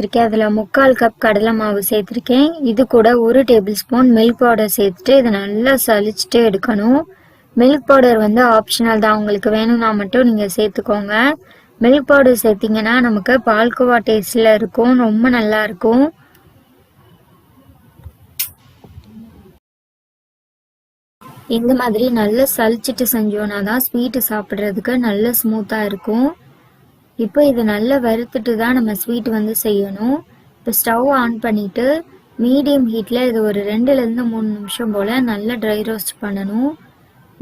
சேர்த்துருக்கேன். அதில் முக்கால் கப் கடலை மாவு சேர்த்துருக்கேன். இது கூட ஒரு டேபிள் ஸ்பூன் மில்க் பவுடர் சேர்த்துட்டு இதை நல்லா சளிச்சுட்டு எடுக்கணும். மில்க் பவுடர் வந்து ஆப்ஷனல் தான். உங்களுக்கு வேணும்னா மட்டும் நீங்கள் சேர்த்துக்கோங்க. மில்க் பவுடர் சேர்த்திங்கன்னா நமக்கு பால்கோவா டேஸ்டில் இருக்கும். ரொம்ப நல்லா இருக்கும். இந்த மாதிரி நல்லா சலிச்சிட்டு செஞ்சோன்னா தான் ஸ்வீட்டு சாப்பிட்றதுக்கு நல்ல ஸ்மூத்தாக இருக்கும். இப்போ இதை நல்லா வறுத்துட்டு தான் நம்ம ஸ்வீட் வந்து செய்யணும். இப்போ ஸ்டவ் ஆன் பண்ணிவிட்டு மீடியம் ஹீட்டில் இது ஒரு ரெண்டுலேருந்து மூணு நிமிஷம் போல் நல்லா ட்ரை ரோஸ்ட் பண்ணணும்.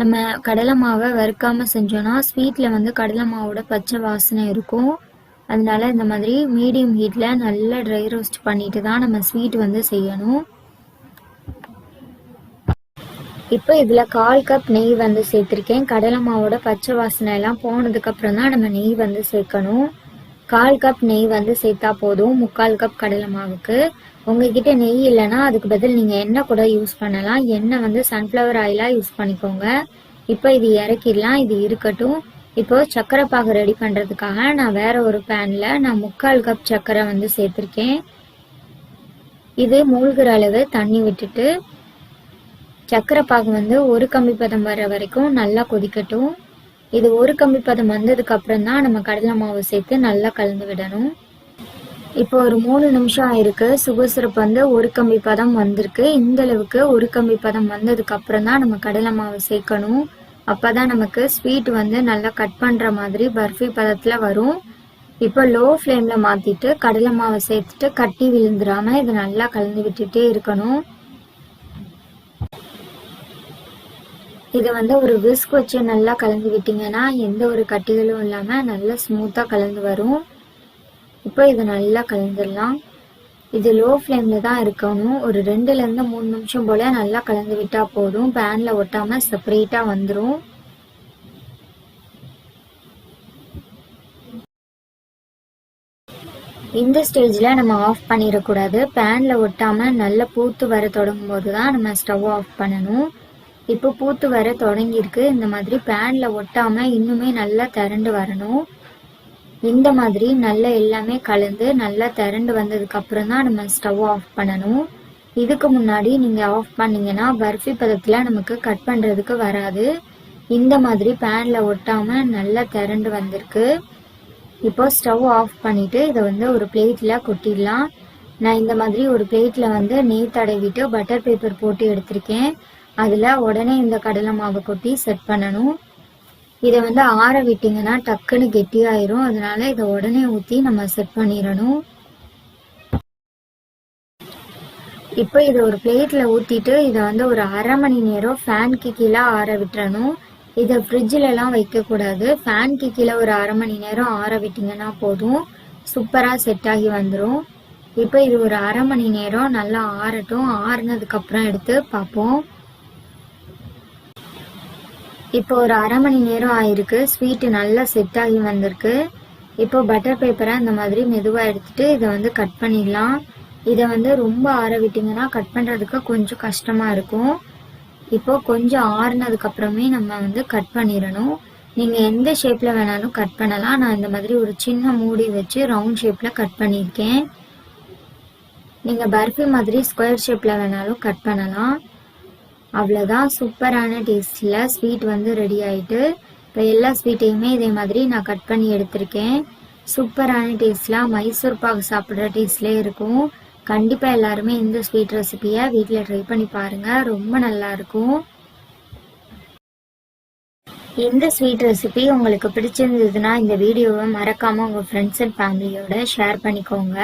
நம்ம கடலை மாவை வறுக்காமல் செஞ்சோன்னா ஸ்வீட்டில் வந்து கடலை மாவோட பச்சை வாசனை இருக்கும். அதனால இந்த மாதிரி மீடியம் ஹீட்டில் நல்லா ட்ரை ரோஸ்ட் பண்ணிட்டு தான் நம்ம ஸ்வீட் வந்து செய்யணும். இப்போ இதில் கால் கப் நெய் வந்து சேர்த்துருக்கேன். கடலை மாவோட பச்சை வாசனை எல்லாம் போனதுக்கப்புறம் தான் நம்ம நெய் வந்து சேர்க்கணும். கால் கப் நெய் வந்து சேர்த்தா போதும். முக்கால் கப் கடலை மாவுக்கு. உங்ககிட்ட நெய் இல்லைன்னா அதுக்கு பதில் நீங்கள் எண்ணெய் கூட யூஸ் பண்ணலாம். எண்ணெய் வந்து சன்ஃப்ளவர் ஆயிலாக யூஸ் பண்ணிக்கோங்க. இப்போ இது இறக்கிடலாம். இது இருக்கட்டும். இப்போ சர்க்கரை பாகு ரெடி பண்ணுறதுக்காக நான் வேற ஒரு பேனில் நான் முக்கால் கப் சர்க்கரை வந்து சேர்த்துருக்கேன். இது மூழ்கிற அளவு தண்ணி விட்டுட்டு சக்கரை பாகு வந்து ஒரு கம்பி பதம் வர வரைக்கும் நல்லா கொதிக்கட்டும். இது ஒரு கம்பி பதம் வந்ததுக்கு அப்புறம் தான் நம்ம கடலை மாவு சேர்த்து நல்லா கலந்து விடணும். இப்போ ஒரு மூணு நிமிஷம் ஆயிருக்கு. சுகர் சிரப் வந்து ஒரு கம்பி பதம் வந்திருக்கு. இந்த அளவுக்கு ஒரு கம்பி பதம் வந்ததுக்கு அப்புறம் தான் நம்ம கடலை மாவு சேர்க்கணும். அப்பதான் நமக்கு ஸ்வீட் வந்து நல்லா கட் பண்ற மாதிரி பர்ஃபி பதத்துல வரும். இப்போ லோ ஃப்ளேம்ல மாத்திட்டு கடலை மாவை சேர்த்துட்டு கட்டி விழுந்துடாம இதை நல்லா கலந்து விட்டுட்டே இருக்கணும். இதை வந்து ஒரு விஸ்க் வச்சு நல்லா கலந்து விட்டீங்கன்னா எந்த ஒரு கட்டிகளும் இல்லாமல் நல்லா ஸ்மூத்தாக கலந்து வரும். இப்போ இதை நல்லா கலந்துடலாம். இது லோ ஃப்ளேமில் தான் இருக்கணும். ஒரு ரெண்டுலேருந்து மூணு நிமிஷம் போல் நல்லா கலந்து விட்டால் போதும். பேனில் ஒட்டாமல் செப்பரேட்டாக வந்துடும் இந்த ஸ்டேஜில் நம்ம ஆஃப் பண்ணிடக்கூடாது. பேனில் ஒட்டாமல் நல்லா பூத்து வர தொடங்கும் போது தான் நம்ம ஸ்டவ் ஆஃப் பண்ணணும். இப்போ பூத்து வர தொடங்கியிருக்கு. இந்த மாதிரி பேனில் ஒட்டாமல் இன்னுமே நல்லா திரண்டு வரணும். இந்த மாதிரி நல்லா எல்லாமே கலந்து நல்லா திரண்டு வந்ததுக்கு அப்புறம் தான் நம்ம ஸ்டவ் ஆஃப் பண்ணணும். இதுக்கு முன்னாடி நீங்கள் ஆஃப் பண்ணீங்கன்னா பர்ஃபி பதத்தில் நமக்கு கட் பண்ணுறதுக்கு வராது. இந்த மாதிரி பேனில் ஒட்டாமல் நல்லா திரண்டு வந்திருக்கு. இப்போ ஸ்டவ் ஆஃப் பண்ணிட்டு இதை வந்து ஒரு பிளேட்டில் கொட்டிடலாம். நான் இந்த மாதிரி ஒரு பிளேட்டில் வந்து நெய் தடவிட்டு பட்டர் பேப்பர் போட்டு எடுத்திருக்கேன். அதில் உடனே இந்த கடலை மாவை கொட்டி செட் பண்ணணும். இதை வந்து ஆற விட்டிங்கன்னா டக்குன்னு கெட்டியாயிரும். அதனால இதை உடனே ஊற்றி நம்ம செட் பண்ணிடணும். இப்போ இதை ஒரு பிளேட்டில் ஊற்றிட்டு இதை வந்து ஒரு அரை மணி நேரம் ஃபேனுக்கு கீழே ஆற விட்டுறணும். இதை ஃப்ரிட்ஜிலலாம் வைக்கக்கூடாது ஃபேனுக்கு கீழே ஒரு அரை மணி நேரம் ஆற விட்டிங்கன்னா போதும். சூப்பராக செட் ஆகி வந்துடும் இப்போ இது ஒரு அரை மணி நேரம் நல்லா ஆறட்டும். ஆறுனதுக்கப்புறம் எடுத்து பார்ப்போம். இப்போ ஒரு அரை மணி நேரம் ஆயிருக்கு. ஸ்வீட்டு நல்லா செட் ஆகி வந்திருக்கு. இப்போ பட்டர் பேப்பரை இந்த மாதிரி மெதுவாக எடுத்துட்டு இதை வந்து கட் பண்ணிடலாம். இதை வந்து ரொம்ப ஆற விட்டிங்கன்னா கட் பண்ணுறதுக்கு கொஞ்சம் கஷ்டமாக இருக்கும். இப்போ கொஞ்சம் ஆறுனதுக்கு அப்புறமே நம்ம வந்து கட் பண்ணிடணும். நீங்கள் எந்த ஷேப்பில் வேணாலும் கட் பண்ணலாம். நான் இந்த மாதிரி ஒரு சின்ன மூடி வச்சு ரவுண்ட் ஷேப்பில் கட் பண்ணியிருக்கேன். நீங்கள் பர்ஃபி மாதிரி ஸ்கொயர் ஷேப்பில் வேணாலும் கட் பண்ணலாம். அவ்வளோதான் சூப்பரான டேஸ்டில் ஸ்வீட் வந்து ரெடி ஆகிட்டு இப்போ எல்லா ஸ்வீட்டையுமே இதே மாதிரி நான் கட் பண்ணி எடுத்திருக்கேன். சூப்பரான டேஸ்ட்லாம் மைசூர் பாக் சாப்பிட்ற டேஸ்ட்லேயே இருக்கும். கண்டிப்பாக எல்லாருமே இந்த ஸ்வீட் ரெசிபியை வீட்டில் ட்ரை பண்ணி பாருங்கள் ரொம்ப நல்லா இருக்கும். இந்த ஸ்வீட் ரெசிபி உங்களுக்கு பிடிச்சிருந்ததுன்னா இந்த வீடியோவை மறக்காமல் உங்கள் ஃப்ரெண்ட்ஸ் அண்ட் ஃபேமிலியோட ஷேர் பண்ணிக்கோங்க.